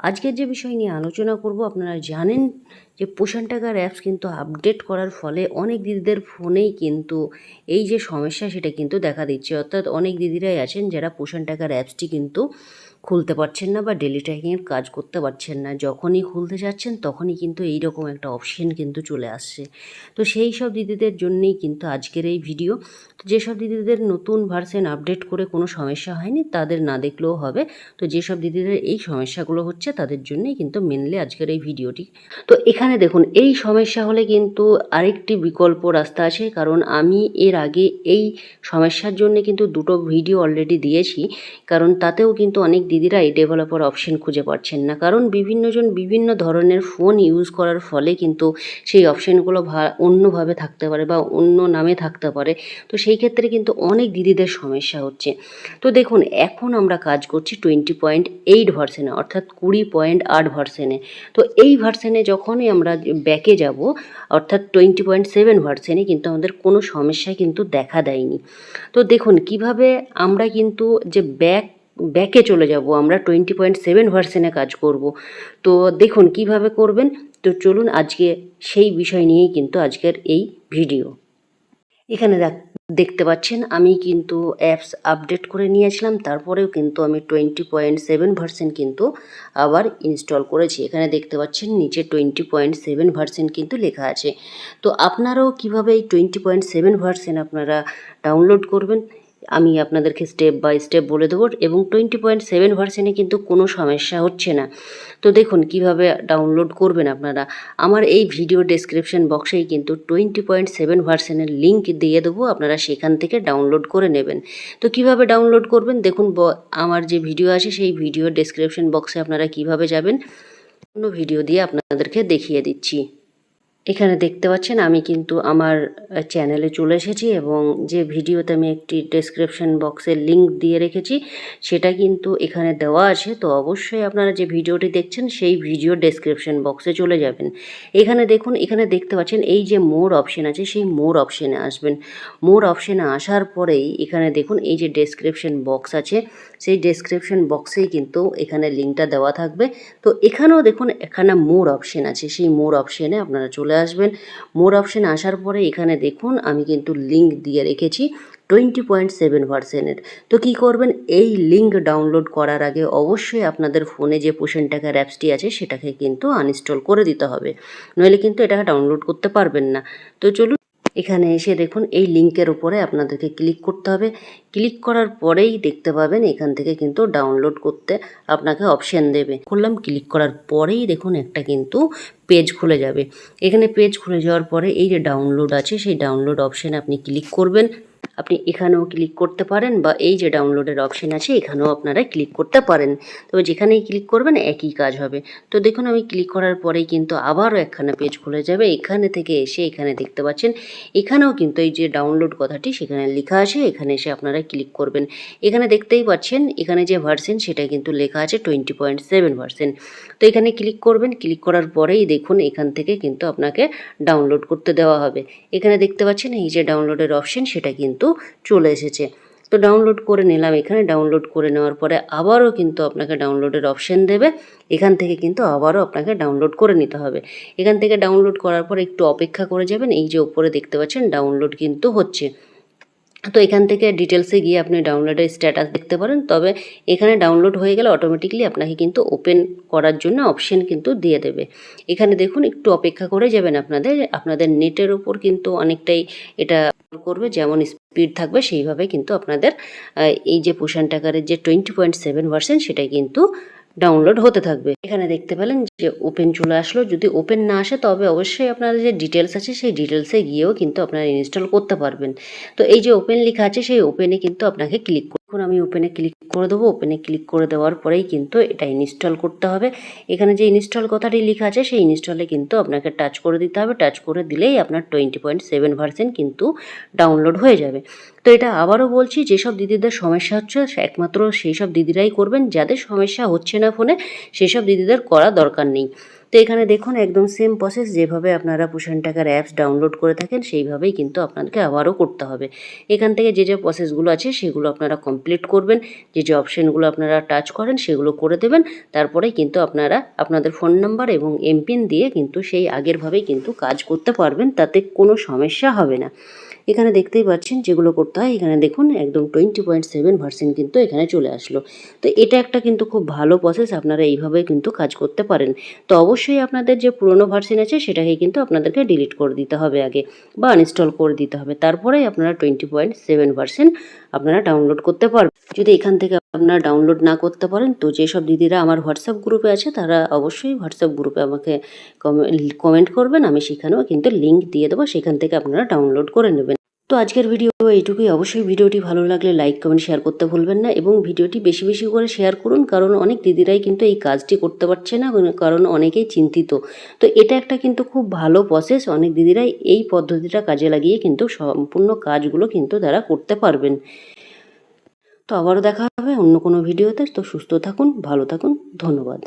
আজকের যে বিষয় নিয়ে আলোচনা করব, আপনারা জানেন যে পোষণ টাকার অ্যাপস কিন্তু আপডেট করার ফলে অনেক দিদিদের ফোনেই কিন্তু এই যে সমস্যা, সেটা কিন্তু দেখা দিচ্ছে। অর্থাৎ অনেক দিদিরাই আছেন যারা পোষণ টাকার অ্যাপসটি কিন্তু খুলতে পারছেন না বা ডেলি ট্র্যাকিংয়ের কাজ করতে পারছেন না। যখনই খুলতে যাচ্ছেন, তখনই কিন্তু এই রকম একটা অপশন কিন্তু চলে আসছে। তো সেই সব দিদিদের জন্যেই কিন্তু আজকের এই ভিডিও যেসব দিদিদের নতুন ভার্সন আপডেট করে কোনো সমস্যা হয়নি, তাদের না দেখলেও হবে। তো যেসব দিদিদের এই সমস্যাগুলো হচ্ছে তাদের জন্যই কিন্তু মেনলি আজকের এই ভিডিওটি। তো এখানে দেখুন, এই সমস্যা হলে কিন্তু আরেকটি বিকল্প রাস্তা আছে, কারণ আমি এর আগে এই সমস্যার জন্য কিন্তু দুটো ভিডিও অলরেডি দিয়েছি, কারণ তাতেও কিন্তু অনেক দিদিরা এই ডেভেলপার অপশন খুঁজে পাচ্ছেন না। কারণ বিভিন্নজন বিভিন্ন ধরনের ফোন ইউজ করার ফলে কিন্তু সেই অপশানগুলো অন্যভাবে থাকতে পারে বা অন্য নামে থাকতে পারে। তো সেই ক্ষেত্রে কিন্তু অনেক দিদিদের সমস্যা হচ্ছে। তো দেখুন, এখন আমরা কাজ করছি টোয়েন্টি পয়েন্ট এইট ভার্সেনে অর্থাৎ কুড়ি পয়েন্ট আট ভার্সেনে তো এই ভার্সেনে যখনই আমরা ব্যাকে যাব, অর্থাৎ টোয়েন্টি পয়েন্ট সেভেন ভার্সেনে কিন্তু আমাদের কোনো সমস্যা কিন্তু দেখা দেয়নি। তো দেখুন, কীভাবে আমরা কিন্তু যে ব্যাক ব্যাকে চলে যাব, আমরা টোয়েন্টি পয়েন্ট সেভেন ভার্সেনে কাজ করব। তো দেখুন, কীভাবে করবেন? তো চলুন আজকে সেই বিষয় নিয়েই কিন্তু আজকের এই ভিডিও এখানে দেখ- দেখতে পাচ্ছেন, আমি কিন্তু অ্যাপস আপডেট করে নিয়েছিলাম, তারপরেও কিন্তু আমি টোয়েন্টি পয়েন্ট সেভেন ভার্সেন্ট কিন্তু আবার ইনস্টল করেছি। এখানে দেখতে পাচ্ছেন, নিচে টোয়েন্টি পয়েন্ট সেভেন ভার্সেন্ট কিন্তু লেখা আছে। তো আপনারাও কীভাবে এই টোয়েন্টি পয়েন্ট সেভেন ভার্সেন্ট আপনারা ডাউনলোড করবেন? আমি আপনাদেরকে স্টেপ বাই স্টেপ বলে দেবো এবং টোয়েন্টি পয়েন্ট সেভেন ভার্সেনে কিন্তু কোনো সমস্যা হচ্ছে না। তো দেখুন, কীভাবে ডাউনলোড করবেন আপনারা? আমার এই ভিডিও ডেসক্রিপশন বক্সেই কিন্তু টোয়েন্টি পয়েন্ট সেভেন ভার্সেনের লিঙ্ক দিয়ে দেবো, আপনারা সেখান থেকে ডাউনলোড করে নেবেন। তো কীভাবে ডাউনলোড করবেন? দেখুন আমার যে ভিডিও আছে, সেই ভিডিও ডেসক্রিপশন বক্সে আপনারা কীভাবে যাবেন? অন্য ভিডিও দিয়ে আপনাদেরকে দেখিয়ে দিচ্ছি। এখানে দেখতে পাচ্ছেন আমি কিন্তু আমার চ্যানেলে চলে এসেছি এবং যে ভিডিওতে আমি একটি ডেসক্রিপশন বক্সের লিংক দিয়ে রেখেছি, সেটা কিন্তু এখানে দেওয়া আছে। তো অবশ্যই আপনারা যে ভিডিওটি দেখছেন, সেই ভিডিও ডেসক্রিপশন বক্সে চলে যাবেন। এখানে দেখুন, এখানে দেখতে পাচ্ছেন এই যে মোর অপশন আছে, সেই মোর অপশনে আসবেন। মোর অপশনে আসার পরেই এখানে দেখুন, এই যে ডেসক্রিপশন বক্স আছে, সেই ডেসক্রিপশন বক্সেই কিন্তু এখানে লিঙ্কটা দেওয়া থাকবে। তো এখানেও দেখুন, এখানে মোর অপশন আছে। সেই মোর অপশনে আপনারা চলে আসবেন। মোর অপশান আসার পরে এখানে দেখুন, আমি কিন্তু লিঙ্ক দিয়ে রেখেছি টোয়েন্টি পয়েন্ট সেভেন পার্সেন্টের তো কী করবেন? এই লিঙ্ক ডাউনলোড করার আগে অবশ্যই আপনাদের ফোনে যে পোষণ টাকার অ্যাপসটি আছে, সেটাকে কিন্তু আনইনস্টল করে দিতে হবে। নইলে কিন্তু এটাকে ডাউনলোড করতে পারবেন না। তো চলুন এখানে এসে দেখুন, এই লিঙ্কের উপরে আপনাদেরকে ক্লিক করতে হবে। ক্লিক করার পরেই দেখতে পাবেন এখান থেকে কিন্তু ডাউনলোড করতে আপনাকে অপশান দেবে। করলাম ক্লিক করার পরেই দেখুন একটা কিন্তু পেজ খুলে যাবে। এখানে পেজ খুলে যাওয়ার পরে এই যে ডাউনলোড আছে, সেই ডাউনলোড অপশানে আপনি ক্লিক করবেন। আপনি এখানেও ক্লিক করতে পারেন বা এই যে ডাউনলোডের অপশন আছে, এখানেও আপনারা ক্লিক করতে পারেন। তবে যেখানেই ক্লিক করবেন, একই কাজ হবে। তো দেখুন, আমি ক্লিক করার পরেই কিন্তু আবারও একখানা পেজ খুলে যাবে। এখানে থেকে এসে এখানে দেখতে পাচ্ছেন, এখানেও কিন্তু এই যে ডাউনলোড কথাটি, সেখানে লেখা আছে। এখানে এসে আপনারা ক্লিক করবেন। এখানে দেখতেই পাচ্ছেন, এখানে যে ভার্সেন সেটা কিন্তু লেখা আছে টোয়েন্টি পয়েন্ট সেভেন ভার্সেন তো এখানে ক্লিক করবেন। ক্লিক করার পরেই দেখুন, এখান থেকে কিন্তু আপনাকে ডাউনলোড করতে দেওয়া হবে। এখানে দেখতে পাচ্ছেন, এই যে ডাউনলোডের অপশন সেটা কিন্তু চলে এসেছে। তো ডাউনলোড করে নিলাম এখানে। ডাউনলোড করে নেওয়ার পরে আবারও কিন্তু আপনাকে ডাউনলোডের অপশন দেবে। এখান থেকে কিন্তু আবারও আপনাকে ডাউনলোড করে নিতে হবে। এখান থেকে ডাউনলোড করার পর একটু অপেক্ষা করে যাবেন। এই যে উপরে দেখতে পাচ্ছেন ডাউনলোড কিন্তু হচ্ছে। তো এখান থেকে ডিটেলসে গিয়ে আপনি ডাউনলোডের স্ট্যাটাস দেখতে পারেন। তবে এখানে ডাউনলোড হয়ে গেলে অটোমেটিকলি আপনাকে কিন্তু ওপেন করার জন্য অপশন কিন্তু দিয়ে দেবে। এখানে দেখুন, একটু অপেক্ষা করে যাবেন আপনাদের। আপনাদের নেটের ওপর কিন্তু অনেকটাই এটা করবে, যেমন স্পিড থাকবে, সেইভাবে কিন্তু আপনাদের এই যে পোষণ টাকারের যে টোয়েন্টি পয়েন্ট সেভেন পার্সেন্ট সেটাই কিন্তু ডাউনলোড হতে থাকবে। এখানে দেখতে পেলেন যে ওপেন চলে আসলো। যদি ওপেন না আসে, তবে অবশ্যই আপনাদের যে ডিটেলস আছে, সেই ডিটেলসে গিয়েও কিন্তু আপনারা ইনস্টল করতে পারবেন। তো এই যে ওপেন লেখা আছে, সেই ওপেনে কিন্তু আপনাকে ক্লিক করুন আমি ওপেনে ক্লিক করে দেবো। ওপেনে ক্লিক করে দেওয়ার পরেই কিন্তু এটা ইনস্টল করতে হবে। এখানে যে ইনস্টল কথাটি লেখা আছে, সেই ইনস্টলে কিন্তু আপনাকে টাচ করে দিতে হবে। টাচ করে দিলেই আপনার টোয়েন্টি পয়েন্ট সেভেন ভার্সেন্ট কিন্তু ডাউনলোড হয়ে যাবে। তো এটা আবারও বলছি, যেসব দিদিদের সমস্যা হচ্ছে, একমাত্র সেই সব দিদিরাই করবেন। যাদের সমস্যা হচ্ছে না ফোনে সেসব দিদিদের করা দরকার নেই। তো এখানে দেখুন, একদম সেম প্রসেস যেভাবে আপনারা পুষান টাকার অ্যাপস ডাউনলোড করে থাকেন, সেইভাবেই কিন্তু আপনাদেরকে আবারও করতে হবে। এখান থেকে যে যে প্রসেসগুলো আছে, সেগুলো আপনারা কমপ্লিট করবেন। যে যে অপশানগুলো আপনারা টাচ করেন, সেগুলো করে দেবেন। তারপরে কিন্তু আপনারা আপনাদের ফোন নাম্বার এবং এমপিন দিয়ে কিন্তু সেই আগেরভাবেই কিন্তু কাজ করতে পারবেন, তাতে কোনো সমস্যা হবে না। এখানে দেখতেই পাচ্ছেন যেগুলো করতে হয়। এখানে দেখুন একদম টোয়েন্টি পয়েন্ট সেভেন পার্সেন্ট কিন্তু এখানে চলে আসলো। তো এটা একটা কিন্তু খুব ভালো প্রসেস আপনারা এইভাবে কিন্তু কাজ করতে পারেন। তো অবশ্যই আপনাদের যে পুরনো ভার্সন আছে সেটাকে কিন্তু আপনাদেরকে ডিলিট করে দিতে হবে আগে বা আনইনস্টল করে দিতে হবে। তারপরেই আপনারা টোয়েন্টি পয়েন্ট সেভেন পার্সেন্ট আপনারা ডাউনলোড করতে পারবেন। যদি এখান থেকে আপনারা ডাউনলোড না করতে পারেন, তো যেসব দিদিরা আমার হোয়াটসঅ্যাপ গ্রুপে আছে, তারা অবশ্যই হোয়াটসঅ্যাপ গ্রুপে আমাকে কমেন্ট করবেন। আমি সেখানেও কিন্তু লিঙ্ক দিয়ে দেবো। সেখান থেকে আপনারা ডাউনলোড করে নেবেন। তো আজকের ভিডিও এইটুকুই। অবশ্যই ভিডিওটি ভালো লাগলে লাইক কমেন্ট শেয়ার করতে ভুলবেন না এবং ভিডিওটি বেশি বেশি করে শেয়ার করুন, কারণ অনেক দিদিরাই কিন্তু এই কাজটি করতে পারছে না, কারণ অনেকেই চিন্তিত। তো এটা একটা কিন্তু খুব ভালো প্রসেস অনেক দিদিরাই এই পদ্ধতিটা কাজে লাগিয়ে কিন্তু সম্পূর্ণ কাজগুলো কিন্তু তারা করতে পারবেন। তো আবারও দেখা হবে অন্য কোনো ভিডিওতে তো সুস্থ থাকুন, ভালো থাকুন। ধন্যবাদ।